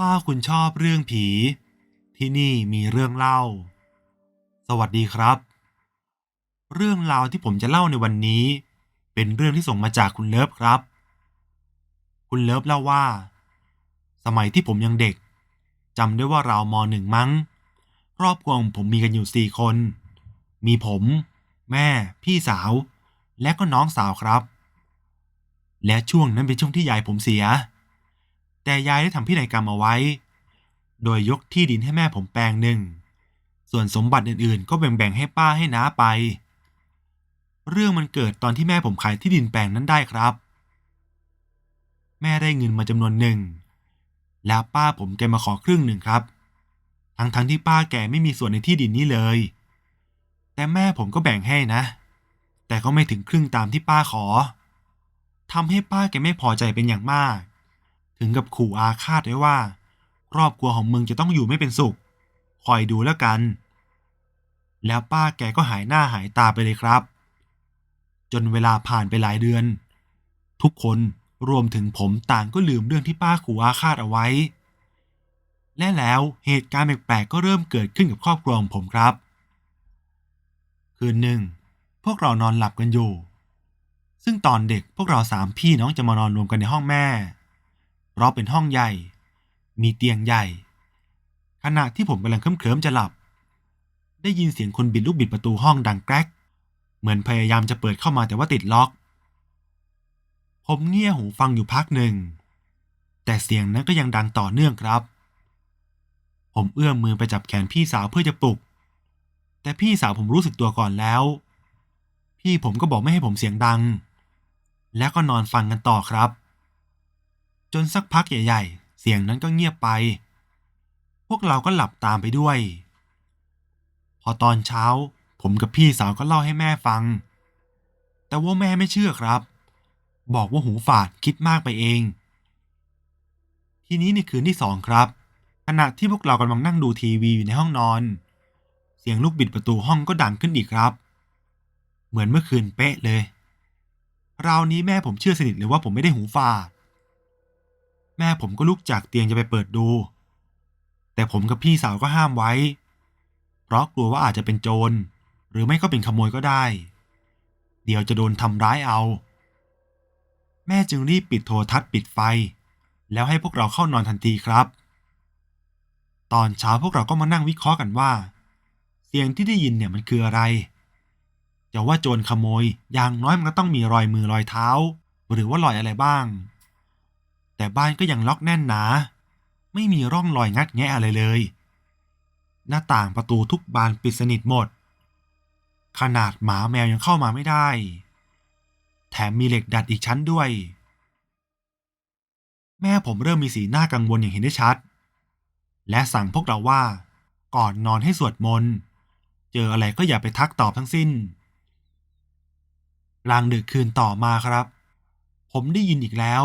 ถ้าคุณชอบเรื่องผี ที่นี่มีเรื่องเล่า สวัสดีครับ เรื่องราวที่ผมจะเล่าในวันนี้ เป็นเรื่องที่ส่งมาจากคุณเลิฟครับ คุณเลิฟเล่าว่า สมัยที่ผมยังเด็กจำได้ว่าราวมหนึ่งมั้ง ครอบครัวของผมมีกันอยู่สี่คน มีผม แม่ พี่สาว และก็น้องสาวครับ และช่วงนั้นเป็นช่วงที่ยายผมเสีย แต่ยายได้ทำพินัยกรรมเอาไว้ โดยยกที่ดินให้แม่ผมแปลงหนึ่ง ส่วนสมบัติอื่นๆ ก็แบ่งๆให้ป้าให้น้าไป เรื่องมันเกิดตอนที่แม่ผมขายที่ดินแปลงนั้นได้ครับ แม่ได้เงินมาจำนวนหนึ่ง แล้วป้าผมแกมาขอครึ่งหนึ่งครับ ทั้งๆทที่ป้าแกไม่มีส่วนในที่ดินนี้เลย แต่แม่ผมก็แบ่งให้นะ แต่ก็ไม่ถึงครึ่งตามที่ป้าขอทำให้ป้าแกไม่พอใจเป็นอย่างมาก ถึงกับขู่อาฆาตไว้ว่า ครอบครัวของมึงจะต้องอยู่ไม่เป็นสุข คอยดูแล้วกัน แล้วป้าแกก็หายหน้าหายตาไปเลยครับ จนเวลาผ่านไปหลายเดือน ทุกคนรวมถึงผมต่างก็ลืมเรื่องที่ป้าขู่อาฆาตเอาไว้ และแล้วเหตุการณ์แปลกๆก็เริ่มเกิดขึ้นกับครอบครัวของผมครับ คืนหนึ่ง พวกเรานอนหลับกันอยู่ ซึ่งตอนเด็กพวกเราสามพี่น้องจะมานอนรวมกันในห้องแม่ เพราะเป็นห้องใหญ่ มีเตียงใหญ่ ขณะที่ผมกำลังเคลิ้มๆจะหลับ ได้ยินเสียงคนบิดลูกบิดประตูห้องดังแกรก เหมือนพยายามจะเปิดเข้ามาแต่ว่าติดล็อก ผมเงี่ยหูฟังอยู่พักหนึ่ง แต่เสียงนั้นก็ยังดังต่อเนื่องครับ ผมเอื้อมมือไปจับแขนพี่สาวเพื่อจะปลุก แต่พี่สาวผมรู้สึกตัวก่อนแล้ว พี่ผมก็บอกไม่ให้ผมเสียงดัง แล้วก็นอนฟังกันต่อครับ นสักพักใหญ่ๆ เสียงนั้นก็เงียบไป พวกเราก็หลับตามไปด้วย พอตอนเช้า ผมกับพี่สาวก็เล่าให้แม่ฟัง แต่ว่าแม่ไม่เชื่อครับ บอกว่าหูฝาดคิดมากไปเอง ทีนี้ในคืนที่สองครับ ขณะที่พวกเรากำลังนั่งดูทีวีอยู่ในห้องนอน เสียงลูกบิดประตูห้องก็ดังขึ้นอีกครับ เหมือนเมื่อคืนเป๊ะเลยราวนี้แม่ผมเชื่อสนิทเลยว่าผมไม่ได้หูฝาด แม่ผมก็ลุกจากเตียงจะไปเปิดดู แต่ผมกับพี่สาวก็ห้ามไว้ เพราะกลัวว่าอาจจะเป็นโจร หรือไม่ก็เป็นขโมยก็ได้ เดี๋ยวจะโดนทำร้ายเอา แม่จึงรีบปิดโทรทัศน์ปิดไฟ แล้วให้พวกเราเข้านอนทันทีครับ ตอนเช้าพวกเราก็มานั่งวิเคราะห์กันว่า เสียงที่ได้ยินเนี่ยมันคืออะไรจะว่าโจรขโมยอย่างน้อยมันก็ต้องมีรอยมือรอยเท้า หรือว่ารอยอะไรบ้าง แต่บ้านก็ยังล็อกแน่นหนา ไม่มีร่องรอยงัดแงะอะไรเลย หน้าต่างประตูทุกบานปิดสนิทหมด ขนาดหมาแมวยังเข้ามาไม่ได้ แถมมีเหล็กดัดอีกชั้นด้วย แม่ผมเริ่มมีสีหน้ากังวลอย่างเห็นได้ชัด และสั่งพวกเราว่า ก่อนนอนให้สวดมนต์ เจออะไรก็อย่าไปทักตอบทั้งสิ้นกลางดึกคืนต่อมาครับ ผมได้ยินอีกแล้ว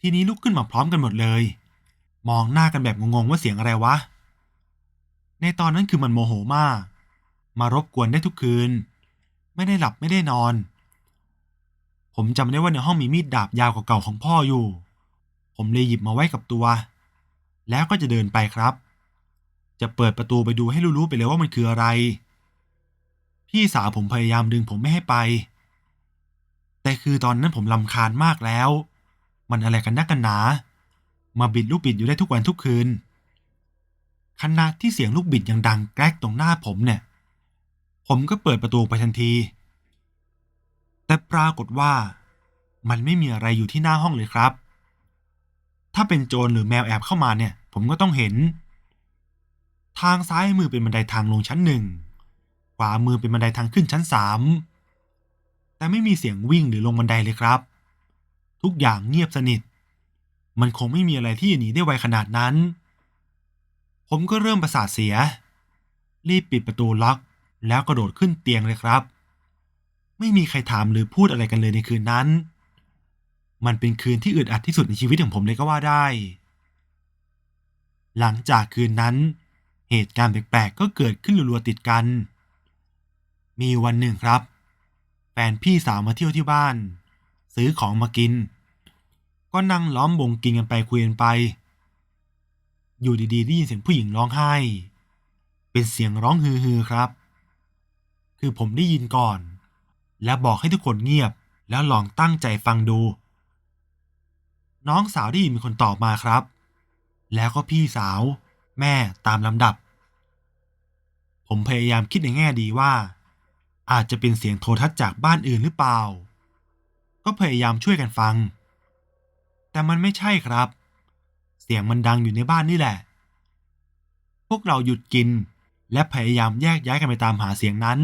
ทีนี้ลุกขึ้นมาพร้อมกันหมดเลย มองหน้ากันแบบงงๆว่าเสียงอะไรวะ ในตอนนั้นคือมันโมโหมาก มารบกวนได้ทุกคืน ไม่ได้หลับไม่ได้นอน ผมจำได้ว่าในห้องมีมีดดาบยาวกว่าเก่าของพ่ออยู่ ผมเลยหยิบมาไว้กับตัว แล้วก็จะเดินไปครับ จะเปิดประตูไปดูให้รู้ๆไปเลยว่ามันคืออะไร พี่สาวผมพยายามดึงผมไม่ให้ไป แต่คือตอนนั้นผมลำคาญมากแล้ว มันอะไรกันนักกันหนา มาบิดลูกบิดอยู่ได้ทุกวันทุกคืน ขณะที่เสียงลูกบิดยังดังแกรกตรงหน้าผมเนี่ย ผมก็เปิดประตูไปทันที แต่ปรากฏว่า มันไม่มีอะไรอยู่ที่หน้าห้องเลยครับ ถ้าเป็นโจรหรือแมวแอบเข้ามาเนี่ย ผมก็ต้องเห็น ทางซ้ายมือเป็นบันไดทางลงชั้นหนึ่ง ขวามือเป็นบันไดทางขึ้นชั้นสามแต่ไม่มีเสียงวิ่งหรือลงบันไดเลยครับ ทุกอย่างเงียบสนิท มันคงไม่มีอะไรที่จะหนีได้ไวขนาดนั้น ผมก็เริ่มประสาทเสีย รีบปิดประตูล็อกแล้วกระโดดขึ้นเตียงเลยครับ ไม่มีใครถามหรือพูดอะไรกันเลยในคืนนั้น มันเป็นคืนที่อึดอัดที่สุดในชีวิตของผมเลยก็ว่าได้ หลังจากคืนนั้น เหตุการณ์แปลกๆก็เกิดขึ้นรัวๆติดกัน มีวันหนึ่งครับ แฟนพี่สาวมาเที่ยวที่บ้าน ซื้อของมากิน ก็นั่งล้อมวงกินกันไปคุยกันไป อยู่ดีๆได้ยินเสียงผู้หญิงร้องไห้ เป็นเสียงร้องฮือๆครับ คือผมได้ยินก่อน และบอกให้ทุกคนเงียบ แล้วลองตั้งใจฟังดู น้องสาวได้ยินมีคนตอบมาครับ แล้วก็พี่สาว แม่ตามลำดับ ผมพยายามคิดในแง่ดีว่าอาจจะเป็นเสียงโทรทัศน์จากบ้านอื่นหรือเปล่า ก็พยายามช่วยกันฟัง แต่มันไม่ใช่ครับ เสียงมันดังอยู่ในบ้านนี่แหละ พวกเราหยุดกินและพยายามแยกย้ายกันไปตามหาเสียงนั้น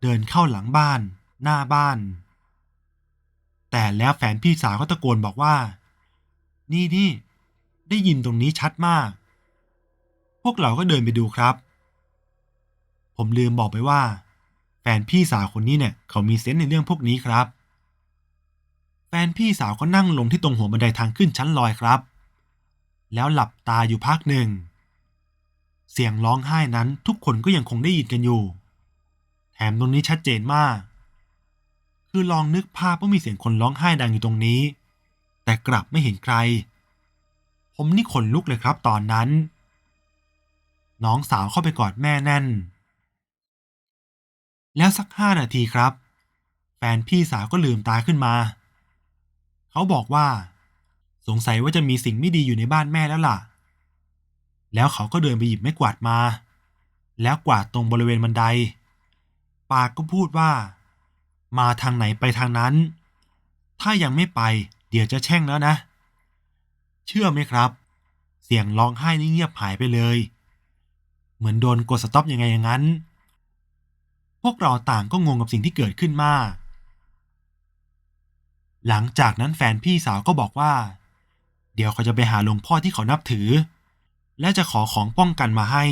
เดินเข้าหลังบ้าน หน้าบ้าน แต่แล้วแฟนพี่สาวก็ตะโกนบอกว่า นี่นี่ได้ยินตรงนี้ชัดมาก พวกเราก็เดินไปดูครับ ผมลืมบอกไปว่า แฟนพี่สาวคนนี้เนี่ยเขามีเซนส์ในเรื่องพวกนี้ครับ นพี่สาวก็นั่งลงที่ตรงหัวบันไดทางขึ้นชั้นลอยครับ แล้วหลับตาอยู่พักหนึ่ง เสียงร้องไห้นั้นทุกคนก็ยังคงได้ยินกันอยู่ แถมตรงนี้ชัดเจนมาก คือลองนึกภาพว่ามีเสียงคนร้องไห้ดังอยู่ตรงนี้ แต่กลับไม่เห็นใคร ผมนี่ขนลุกเลยครับตอนนั้น น้องสาวเข้าไปกอดแม่แน่น แล้วสักห้านาทีครับ แฟนพี่สาวก็ลืมตาขึ้นมา เขาบอกว่า สงสัยว่าจะมีสิ่งไม่ดีอยู่ในบ้านแม่แล้วล่ะ แล้วเขาก็เดินไปหยิบไม้กวาดมา แล้วกวาดตรงบริเวณบันได ปากก็พูดว่า มาทางไหนไปทางนั้น ถ้ายังไม่ไป เดี๋ยวจะแช่งแล้วนะ เชื่อไหมครับ เสียงร้องไห้นี่เงียบหายไปเลย เหมือนโดนกดสต็อปยังไงอย่างนั้น พวกเราต่างก็งงกับสิ่งที่เกิดขึ้นมาก หลังจากนั้นแฟนพี่สาวก็บอกว่า เดี๋ยวเขาจะไปหาหลวงพ่อที่เขานับถือ และจะขอของป้องกันมาให้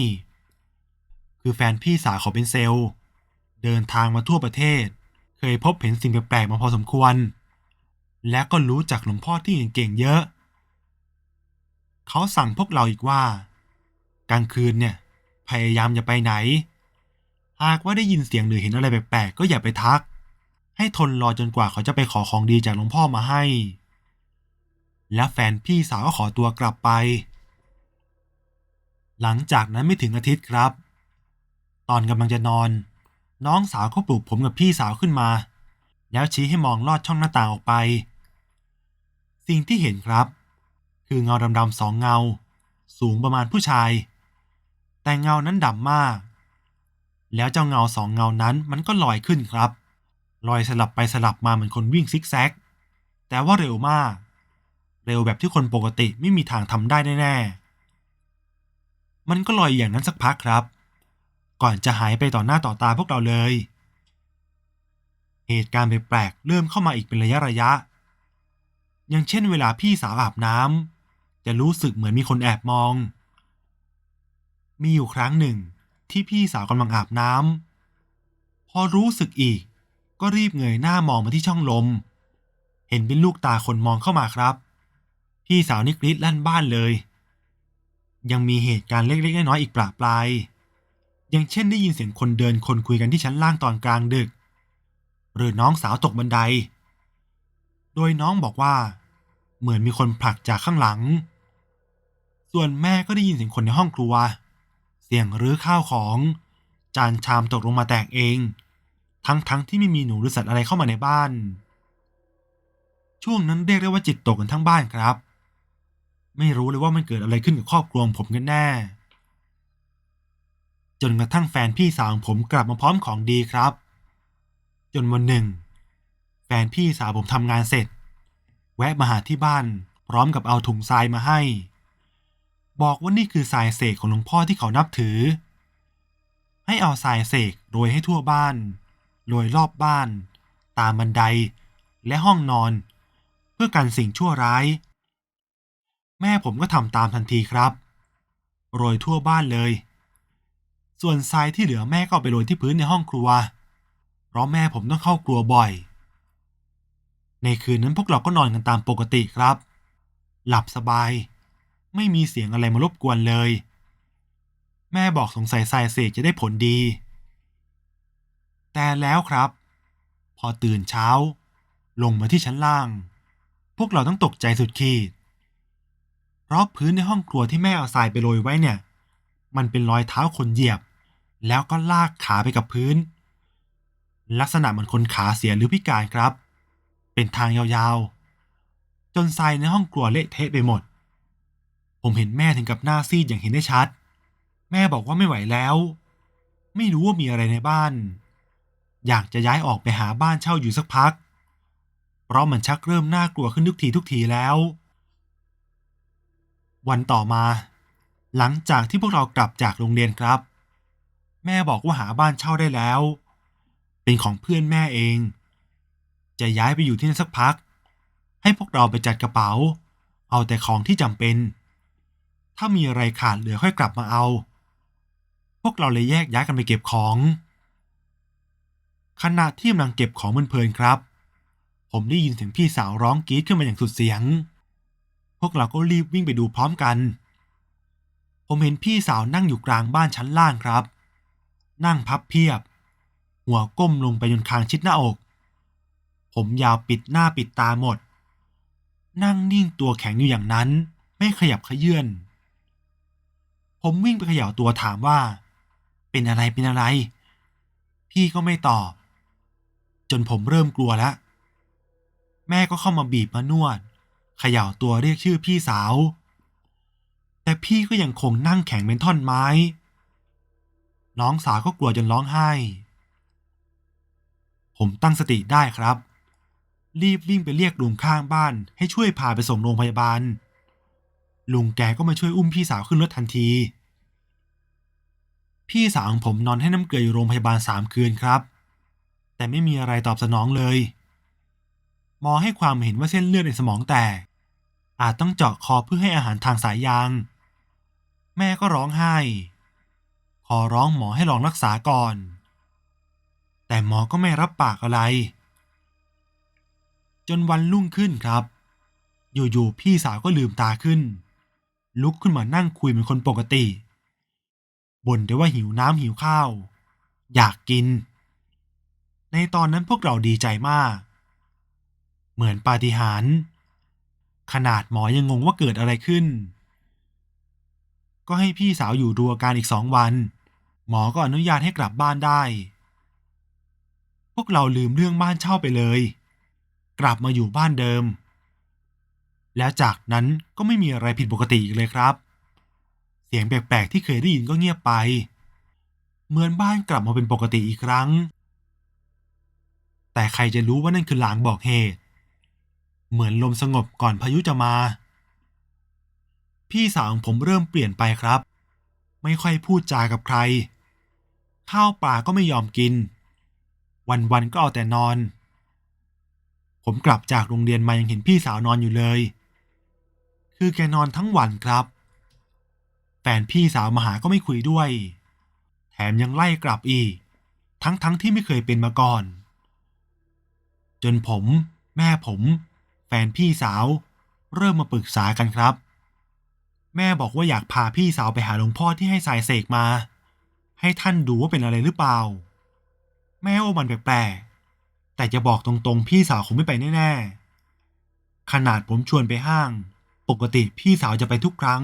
คือแฟนพี่สาวเขาเป็นเซลล์ เดินทางมาทั่วประเทศ เคยพบเห็นสิ่งแปลกๆมาพอสมควร และก็รู้จักหลวงพ่อที่เก่งๆเยอะ เขาสั่งพวกเราอีกว่า กลางคืนเนี่ยพยายามอย่าไปไหน หากว่าได้ยินเสียงหรือเห็นอะไรแปลกๆก็อย่าไปทัก ให้ทนรอจนกว่าเขาจะไปขอของดีจากหลวงพ่อมาให้ และแฟนพี่สาวก็ขอตัวกลับไป หลังจากนั้นไม่ถึงอาทิตย์ครับ ตอนกำลังจะนอน น้องสาวก็ปลุกผมกับพี่สาวขึ้นมา แล้วชี้ให้มองลอดช่องหน้าต่างออกไป สิ่งที่เห็นครับ คือเงาดำๆสองเงา สูงประมาณผู้ชาย แต่เงานั้นดำมาก แล้วเจ้าเงาสองเงานั้นมันก็ลอยขึ้นครับ ลอยสลับไปสลับมาเหมือนคนวิ่งซิกแซก แต่ว่าเร็วมาก เร็วแบบที่คนปกติไม่มีทางทำได้แน่ๆ มันก็ลอยอย่างนั้นสักพักครับ ก่อนจะหายไปต่อหน้าต่อตาพวกเราเลย เหตุการณ์แปลกๆเริ่มเข้ามาอีกเป็นระยะระยะ อย่างเช่นเวลาพี่สาวอาบน้ำจะรู้สึกเหมือนมีคนแอบมอง มีอยู่ครั้งหนึ่งที่พี่สาวกำลังอาบน้ำพอรู้สึกอีก ก็รีบเงยหน้ามองมาที่ช่องลม เห็นเป็นลูกตาคนมองเข้ามาครับ พี่สาวนี่กรีดลั่นบ้านเลย ยังมีเหตุการณ์เล็กๆน้อยๆอีกปราปลายอย่างเช่นได้ยินเสียงคนเดินคนคุยกันที่ชั้นล่างตอนกลางดึก หรือน้องสาวตกบันได โดยน้องบอกว่า เหมือนมีคนผลักจากข้างหลัง ส่วนแม่ก็ได้ยินเสียงคนในห้องครัว เสียงรื้อข้าวของ จานชามตกลงมาแตกเอง ทั้งๆทที่ไม่มีหนูหรือสัตว์อะไรเข้ามาในบ้าน ช่วงนั้นเรียกได้ว่าจิตตกกันทั้งบ้านครับ ไม่รู้เลยว่ามันเกิดอะไรขึ้นกับครอบครัวผมกันแน่ จนกระทั่งแฟนพี่สาวของผมกลับมาพร้อมของดีครับ จนวันหนึ่ง แฟนพี่สาวผมทำงานเสร็จ แวะมาหาที่บ้าน พร้อมกับเอาถุงทรายมาให้ บอกว่านี่คือทรายเสกของหลวงพ่อที่เขานับถือให้เอาทรายเสกโรยให้ทั่วบ้าน โรยรอบบ้าน ตามบันไดและห้องนอน เพื่อกันสิ่งชั่วร้าย แม่ผมก็ทำตามทันทีครับ โรยทั่วบ้านเลย ส่วนทรายที่เหลือแม่ก็ไปโรยที่พื้นในห้องครัว เพราะแม่ผมต้องเข้าครัวบ่อย ในคืนนั้นพวกเราก็นอนกันตามปกติครับ หลับสบาย ไม่มีเสียงอะไรมารบกวนเลย แม่บอกสงสัยทรายเสกจะได้ผลดี แต่แล้วครับ พอตื่นเช้า ลงมาที่ชั้นล่าง พวกเราต้องตกใจสุดขีด เพราะพื้นในห้องครัวที่แม่เอาทรายไปโรยไว้เนี่ย มันเป็นรอยเท้าคนเหยียบ แล้วก็ลากขาไปกับพื้น ลักษณะเหมือนคนขาเสียหรือพิการครับ เป็นทางยาวๆ จนทรายในห้องครัวเละเทะไปหมด ผมเห็นแม่ถึงกับหน้าซีดอย่างเห็นได้ชัด แม่บอกว่าไม่ไหวแล้ว ไม่รู้ว่ามีอะไรในบ้าน อยากจะย้ายออกไปหาบ้านเช่าอยู่สักพัก เพราะมันชักเริ่มน่ากลัวขึ้นทุกทีทุกทีแล้ว วันต่อมา หลังจากที่พวกเรากลับจากโรงเรียนครับ แม่บอกว่าหาบ้านเช่าได้แล้ว เป็นของเพื่อนแม่เอง จะย้ายไปอยู่ที่นั่นสักพัก ให้พวกเราไปจัดกระเป๋า เอาแต่ของที่จำเป็น ถ้ามีอะไรขาดเหลือค่อยกลับมาเอา พวกเราเลยแยกย้ายกันไปเก็บของ ขณะที่กำลังเก็บของเพลินๆครับ ผมได้ยินเสียงพี่สาวร้องกรี๊ดขึ้นมาอย่างสุดเสียง พวกเราก็รีบวิ่งไปดูพร้อมกัน ผมเห็นพี่สาวนั่งอยู่กลางบ้านชั้นล่างครับ นั่งพับเพียบ หัวก้มลงไปจนคางชิดหน้าอก ผมยาวปิดหน้าปิดตาหมด นั่งนิ่งตัวแข็งอยู่อย่างนั้น ไม่ขยับขยื่นผมวิ่งไปเขย่าตัวถามว่า เป็นอะไรเป็นอะไร พี่ก็ไม่ตอบ จนผมเริ่มกลัวแล้วแม่ก็เข้ามาบีบมานวดเขย่าตัวเรียกชื่อพี่สาว แต่พี่ก็ยังคงนั่งแข็งเป็นท่อนไม้ น้องสาวก็กลัวจนร้องไห้ ผมตั้งสติได้ครับ รีบวิ่งไปเรียกลุงข้างบ้าน ให้ช่วยพาไปส่งโรงพยาบาล ลุงแกก็มาช่วยอุ้มพี่สาวขึ้นรถทันที พี่สาวของผมนอนให้น้ำเกลืออยู่โรงพยาบาลสามคืนครับ แต่ไม่มีอะไรตอบสนองเลย หมอให้ความเห็นว่าเส้นเลือดในสมองแตก อาจต้องเจาะคอเพื่อให้อาหารทางสายยาง แม่ก็ร้องไห้ ขอร้องหมอให้ลองรักษาก่อน แต่หมอก็ไม่รับปากอะไร จนวันรุ่งขึ้นครับ อยู่ๆพี่สาวก็ลืมตาขึ้น ลุกขึ้นมานั่งคุยเหมือนคนปกติบ่นแต่ว่าหิวน้ำหิวข้าว อยากกิน ในตอนนั้นพวกเราดีใจมาก เหมือนปาฏิหาริย์ขนาดหมอยังงงว่าเกิดอะไรขึ้น ก็ให้พี่สาวอยู่ดูอาการอีกสองวัน หมอก็อนุญาตให้กลับบ้านได้ พวกเราลืมเรื่องบ้านเช่าไปเลย กลับมาอยู่บ้านเดิม แล้วจากนั้นก็ไม่มีอะไรผิดปกติอีกเลยครับ เสียงแปลกๆที่เคยได้ยินก็เงียบไป เหมือนบ้านกลับมาเป็นปกติอีกครั้ง แต่ใครจะรู้ว่านั่นคือลางบอกเหตุ เหมือนลมสงบก่อนพายุจะมา พี่สาวของผมเริ่มเปลี่ยนไปครับ ไม่ค่อยพูดจากับใคร ข้าวปลาก็ไม่ยอมกิน วันๆก็เอาแต่นอน ผมกลับจากโรงเรียนมายังเห็นพี่สาวนอนอยู่เลย คือแกนอนทั้งวันครับแฟนพี่สาวมาหาก็ไม่คุยด้วย แถมยังไล่กลับอีก ทั้งๆทที่ไม่เคยเป็นมาก่อน จนผม แม่ผม แฟนพี่สาว เริ่มมาปรึกษากันครับ แม่บอกว่าอยากพาพี่สาวไปหาหลวงพ่อที่ให้สายเสกมา ให้ท่านดูว่าเป็นอะไรหรือเปล่า แม่ว่ามันแปลกๆแต่จะบอกตรงๆ พี่สาวคงไม่ไปแน่ๆขนาดผมชวนไปห้าง ปกติพี่สาวจะไปทุกครั้ง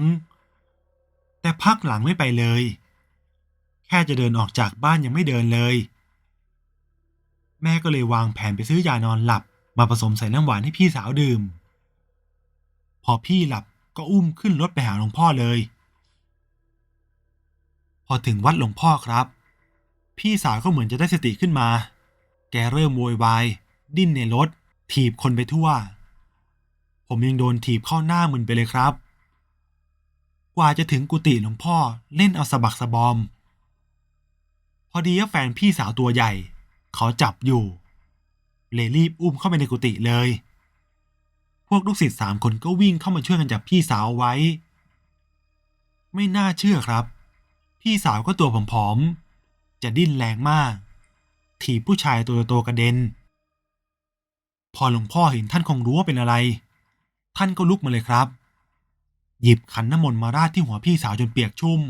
แต่พักหลังไม่ไปเลย แค่จะเดินออกจากบ้านยังไม่เดินเลย แม่ก็เลยวางแผนไปซื้อยานอนหลับ มาผสมใส่น้ำหวานให้พี่สาวดื่ม พอพี่หลับก็อุ้มขึ้นรถไปหาหลวงพ่อเลย พอถึงวัดหลวงพ่อครับ พี่สาวก็เหมือนจะได้สติขึ้นมา แกเริ่มโวยวาย ดิ้นในรถ ถีบคนไปทั่ว ผมยังโดนถีบเข้าหน้ามึนไปเลยครับ กว่าจะถึงกุฏิหลวงพ่อเล่นเอาสะบักสะบอม พอดีว่าแฟนพี่สาวตัวใหญ่ เขาจับอยู่ เลยรีบอุ้มเข้าไปในกุฏิเลย พวกลูกศิษย์สามคนก็วิ่งเข้ามาช่วยกันจับพี่สาวไว้ ไม่น่าเชื่อครับ พี่สาวก็ตัวผอมๆ จะดิ้นแรงมาก ถีบผู้ชายตัวโตกระเด็น พอหลวงพ่อเห็นท่านคงรู้ว่าเป็นอะไร ท่านก็ลุกมาเลยครับ หยิบขันน้ำมนต์มาราดที่หัวพี่สาวจนเปียกชุ่ม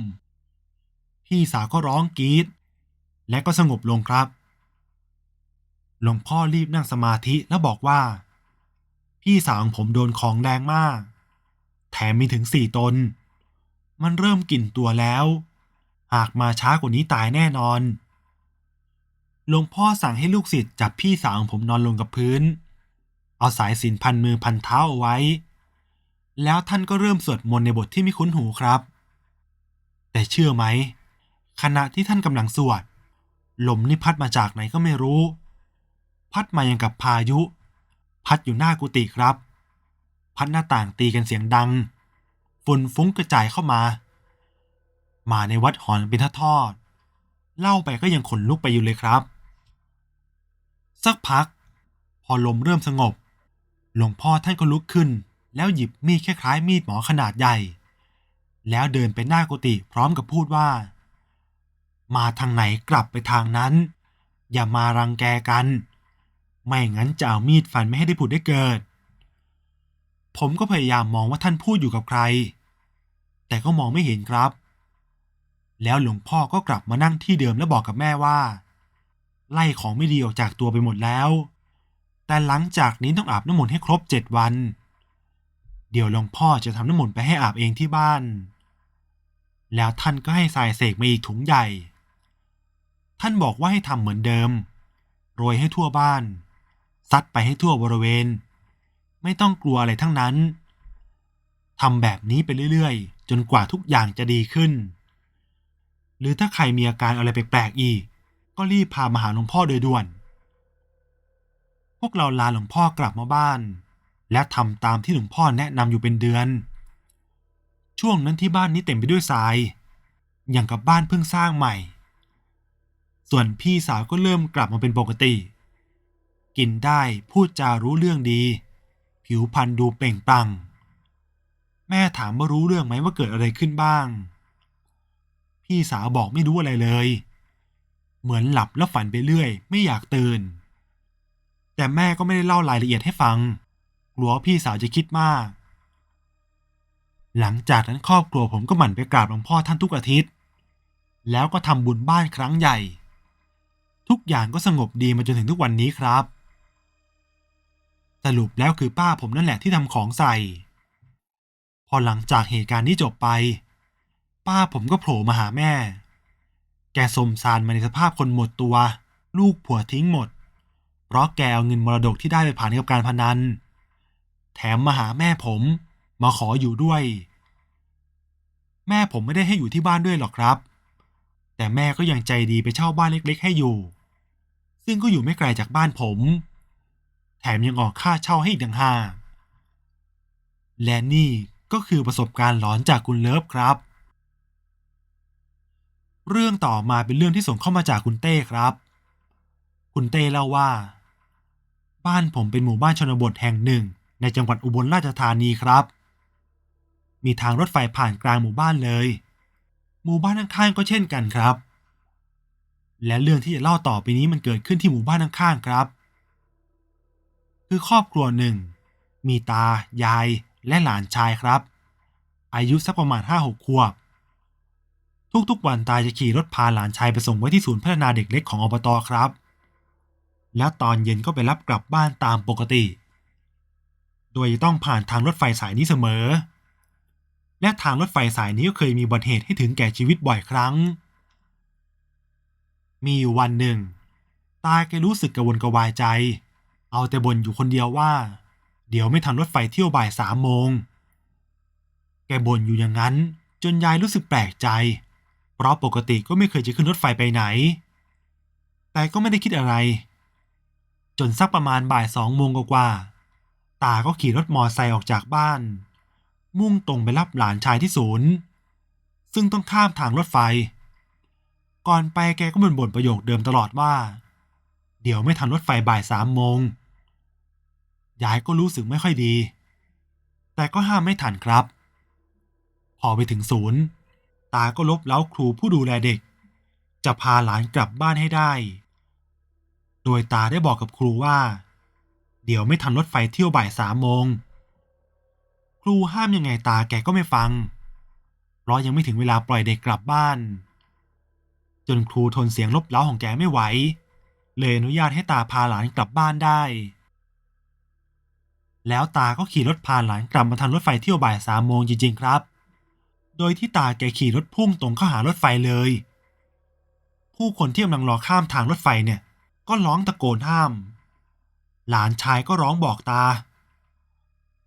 พี่สาวก็ร้องกรีดและก็สงบลงครับ หลวงพ่อรีบนั่งสมาธิแล้วบอกว่า พี่สาวของผมโดนของแรงมาก แถมมีถึงสี่ตน มันเริ่มกลิ่นตัวแล้ว หากมาช้ากว่านี้ตายแน่นอนหลวงพ่อสั่งให้ลูกศิษย์จับพี่สาวของผมนอนลงกับพื้น เอาสายสินพันมือพันเท้าเอาไว้ แล้วท่านก็เริ่มสวดมนต์ในบทที่ไม่คุ้นหูครับ แต่เชื่อไหม ขณะที่ท่านกำลังสวด ลมนี่พัดมาจากไหนก็ไม่รู้ พัดมาอย่างกับพายุ พัดอยู่หน้ากุฏิครับ พัดหน้าต่างตีกันเสียงดังฝุ่นฟุ้งกระจายเข้ามา มาในวัดหอนเป็นทอด เล่าไปก็ยังขนลุกไปอยู่เลยครับ สักพัก พอลมเริ่มสงบ หลวงพ่อท่านก็ลุกขึ้น แล้วหยิบมีดคล้ายๆมีดหมอขนาดใหญ่ แล้วเดินไปหน้ากุฏิพร้อมกับพูดว่า มาทางไหนกลับไปทางนั้น อย่ามารังแกกัน ไม่งั้นจะเอามีดฟันไม่ให้ได้ผุดได้เกิด ผมก็พยายามมองว่าท่านพูดอยู่กับใคร แต่ก็มองไม่เห็นครับ แล้วหลวงพ่อก็กลับมานั่งที่เดิมแล้วบอกกับแม่ว่า ไล่ของไม่ดีออกจากตัวไปหมดแล้ว แต่หลังจากนี้ต้องอาบน้ำมนต์ให้ครบเจ็ดวัน เดี๋ยวหลวงพ่อจะทำน้ำมนต์ไปให้อาบเองที่บ้าน แล้วท่านก็ให้ทรายเสกมาอีกถุงใหญ่ ท่านบอกว่าให้ทำเหมือนเดิมโรยให้ทั่วบ้าน ซัดไปให้ทั่วบริเวณ ไม่ต้องกลัวอะไรทั้งนั้นทำแบบนี้ไปเรื่อยๆ จนกว่าทุกอย่างจะดีขึ้น หรือถ้าใครมีอาการอะไรแปลกๆอีก ก็รีบพามาหาหลวงพ่อโดยด่วน พวกเราลาหลวงพ่อกลับมาบ้าน และทำตามที่หลวงพ่อแนะนำอยู่เป็นเดือน ช่วงนั้นที่บ้านนี้เต็มไปด้วยทราย อย่างกับบ้านเพิ่งสร้างใหม่ ส่วนพี่สาวก็เริ่มกลับมาเป็นปกติ กินได้พูดจารู้เรื่องดี ผิวพรรณดูเปล่งปลั่ง แม่ถามว่ารู้เรื่องไหมว่าเกิดอะไรขึ้นบ้าง พี่สาวบอกไม่รู้อะไรเลย เหมือนหลับแล้วฝันไปเรื่อย ไม่อยากตื่น แต่แม่ก็ไม่ได้เล่ารายละเอียดให้ฟัง กลัวว่าพี่สาวจะคิดมาก หลังจากนั้นครอบครัวผมก็หมั่นไปกราบหลวงพ่อท่านทุกอาทิตย์ แล้วก็ทำบุญบ้านครั้งใหญ่ ทุกอย่างก็สงบดีมาจนถึงทุกวันนี้ครับ สรุปแล้วคือป้าผมนั่นแหละที่ทำของใส่ พอหลังจากเหตุการณ์นี้จบไป ป้าผมก็โผล่มาหาแม่ แกสมสารมาในสภาพคนหมดตัว ลูกผัวทิ้งหมด เพราะแกเอาเงินมรดกที่ได้ไปผ่านกับการพนัน แถมมาหาแม่ผมมาขออยู่ด้วย แม่ผมไม่ได้ให้อยู่ที่บ้านด้วยหรอกครับ แต่แม่ก็ยังใจดีไปเช่าบ้านเล็ก ๆ ให้อยู่ ซึ่งก็อยู่ไม่ไกลจากบ้านผม แถมยังออกค่าเช่าให้อีกต่างหากและนี่ก็คือประสบการณ์หลอนจากคุณเลิฟครับ เรื่องต่อมาเป็นเรื่องที่ส่งเข้ามาจากคุณเต้ครับ คุณเต้เล่าว่า บ้านผมเป็นหมู่บ้านชนบทแห่งหนึ่ง ในจังหวัดอุบลราชธานีครับ มีทางรถไฟผ่านกลางหมู่บ้านเลย หมู่บ้านข้างๆก็เช่นกันครับ และเรื่องที่จะเล่าต่อไปนี้มันเกิดขึ้นที่หมู่บ้านข้างๆครับ คือครอบครัวหนึ่ง มีตายายและหลานชายครับ อายุสักประมาณห้าหกขวบ ทุกๆวันตาจะขี่รถพาหลานชายไปส่งไว้ที่ศูนย์พัฒนาเด็กเล็กของอบตครับ แล้วตอนเย็นก็ไปรับกลับบ้านตามปกติ โดยจะต้องผ่านทางรถไฟสายนี้เสมอ และทางรถไฟสายนี้ก็เคยมีอุบัติเหตุให้ถึงแก่ชีวิตบ่อยครั้ง มีอยู่วันหนึ่ง ตาแกรู้สึกกระวนกระวายใจ เอาแต่บ่นอยู่คนเดียวว่า เดี๋ยวไม่ทันรถไฟเที่ยวบ่ายสามโมง แกบ่นอยู่อย่างนั้น จนยายรู้สึกแปลกใจ เพราะปกติก็ไม่เคยจะขึ้นรถไฟไปไหน แต่ก็ไม่ได้คิดอะไร จนสักประมาณบ่ายสองโมงกว่าตาก็ขี่รถมอไซค์ออกจากบ้าน มุ่งตรงไปรับหลานชายที่ศูนย์ ซึ่งต้องข้ามทางรถไฟ ก่อนไปแกก็บ่นบ่นประโยคเดิมตลอดว่า เดี๋ยวไม่ทันรถไฟบ่ายสามโมง ยายก็รู้สึกไม่ค่อยดี แต่ก็ห้ามไม่ทันครับ พอไปถึงศูนย์ ตาก็ลบเล้าครูผู้ดูแลเด็ก จะพาหลานกลับบ้านให้ได้ โดยตาได้บอกกับครูว่า เดี๋ยวไม่ทันรถไฟเที่ยวบ่ายสามโมง ครูห้ามยังไงตาแกก็ไม่ฟัง เพราะยังไม่ถึงเวลาปล่อยเด็กกลับบ้าน จนครูทนเสียงลบเล้าของแกไม่ไหว เลยอนุญาตให้ตาพาหลานกลับบ้านได้ แล้วตาก็ขี่รถพาหลานกลับมาทางรถไฟเที่ยวบ่ายสามโมงจริงๆครับ โดยที่ตาแกขี่รถพุ่งตรงเข้าหารถไฟเลย ผู้คนที่กำลังรอข้ามทางรถไฟเนี่ย ก็ร้องตะโกนห้าม หลานชายก็ร้องบอกตา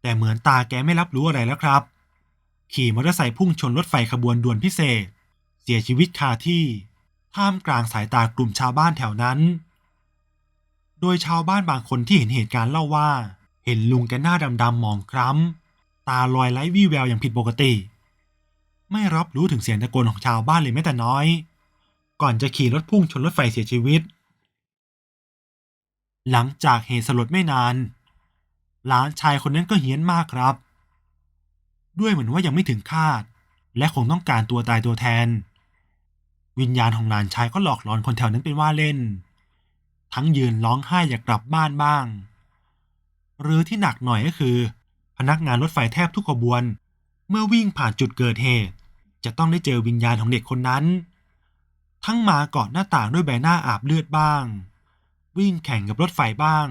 แต่เหมือนตาแกไม่รับรู้อะไรแล้วครับ ขี่มอเตอร์ไซค์พุ่งชนรถไฟขบวนด่วนพิเศษ เสียชีวิตคาที่ท่ามกลางสายตากลุ่มชาวบ้านแถวนั้น โดยชาวบ้านบางคนที่เห็นเหตุการณ์เล่าว่า เห็นลุงแกหน้าดำๆหมองคล้ำ ตาลอยไร้วี่แววอย่างผิดปกติ ไม่รับรู้ถึงเสียงตะโกนของชาวบ้านเลยแม้แต่น้อย ก่อนจะขี่รถพุ่งชนรถไฟเสียชีวิต หลังจากเหตุสลดไม่นาน หลานชายคนนั้นก็เฮี้ยนมากครับ ด้วยเหมือนว่ายังไม่ถึงคาด และคงต้องการตัวตายตัวแทน วิญญาณของหลานชายก็หลอกหลอนคนแถวนั้นเป็นว่าเล่น ทั้งยืนร้องไห้อยากกลับบ้านบ้าง หรือที่หนักหน่อยก็คือ พนักงานรถไฟแทบทุกขบวน เมื่อวิ่งผ่านจุดเกิดเหตุ จะต้องได้เจอวิญญาณของเด็กคนนั้น ทั้งมาเกาะหน้าต่างด้วยใบหน้าอาบเลือดบ้าง วิ่งแข่งกับรถไฟบ้าง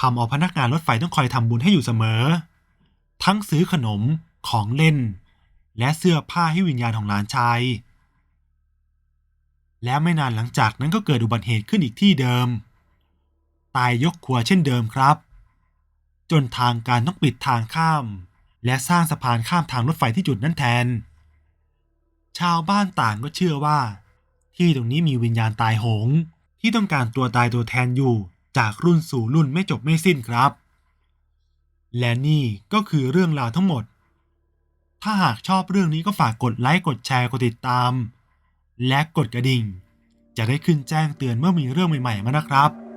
ทำเอาพนักงานรถไฟต้องคอยทำบุญให้อยู่เสมอ ทั้งซื้อขนมของเล่น และเสื้อผ้าให้วิญญาณของหลานชาย แล้วไม่นานหลังจากนั้นก็เกิดอุบัติเหตุขึ้นอีกที่เดิม ตายยกครัวเช่นเดิมครับ จนทางการต้องปิดทางข้าม และสร้างสะพานข้ามทางรถไฟที่จุดนั้นแทน ชาวบ้านต่างก็เชื่อว่า ที่ตรงนี้มีวิญญาณตายโหง ที่ต้องการตัวตายตัวแทนอยู่จากรุ่นสู่รุ่นไม่จบไม่สิ้นครับ และนี่ก็คือเรื่องราวทั้งหมด ถ้าหากชอบเรื่องนี้ก็ฝากกดไลค์กดแชร์กดติดตาม และกดกระดิ่ง จะได้ขึ้นแจ้งเตือนเมื่อมีเรื่องใหม่ๆมานะครับ